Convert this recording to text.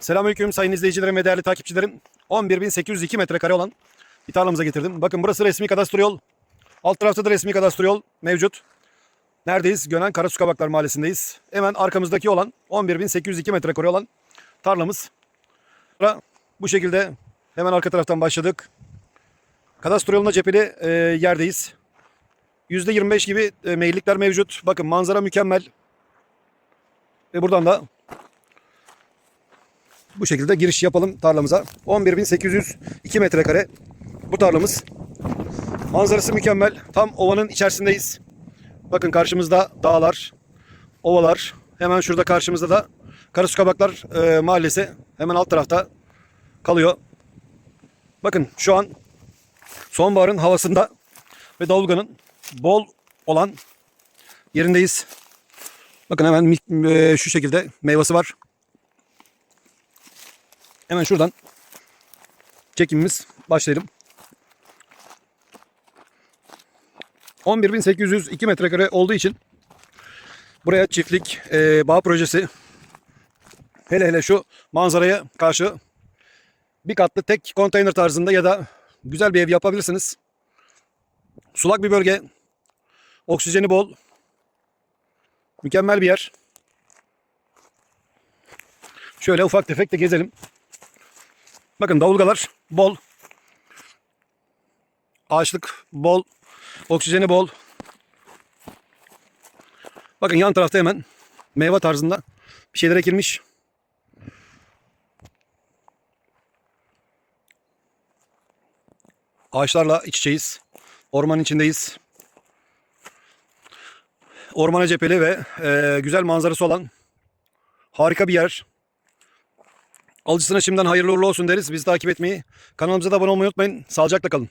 Selamünaleyküm sayın izleyicilerim ve değerli takipçilerim. 11.802 metrekare olan bir tarlamıza getirdim. Bakın burası resmi kadastro yol. Alt tarafta da resmi kadastro yol mevcut. Neredeyiz? Gönen Karasu Kabaklar Mahallesi'ndeyiz. Hemen arkamızdaki olan 11.802 metrekare olan tarlamız. Bu şekilde hemen arka taraftan başladık. Kadastro yoluna cepheli e, yerdeyiz. %25 gibi e, meyillikler mevcut. Bakın manzara mükemmel. Ve buradan da bu şekilde giriş yapalım tarlamıza. 11.802 metrekare bu tarlamız. Manzarası mükemmel. Tam ovanın içerisindeyiz. Bakın karşımızda dağlar, ovalar. Hemen şurada karşımızda da Karasu Kabaklar e, mahallesi. Hemen alt tarafta kalıyor. Bakın şu an sonbaharın havasında ve davulganın bol olan yerindeyiz. Bakın hemen e, şu şekilde meyvesi var. Hemen şuradan çekimimiz başlayalım. 11.802 metrekare olduğu için buraya çiftlik e, bağ projesi hele hele şu manzaraya karşı bir katlı tek konteyner tarzında ya da güzel bir ev yapabilirsiniz. Sulak bir bölge, oksijeni bol, mükemmel bir yer. Şöyle ufak tefek de gezelim. Bakın davulgalar bol. Ağaçlık bol. Oksijeni bol. Bakın yan tarafta hemen meyve tarzında bir şeyler ekilmiş. Ağaçlarla iç içeyiz. Ormanın içindeyiz. Ormana cepheli ve e, güzel manzarası olan harika bir yer. Alıcısına şimdiden hayırlı uğurlu olsun deriz. Bizi takip etmeyi, kanalımıza da abone olmayı unutmayın. Sağlıcakla kalın.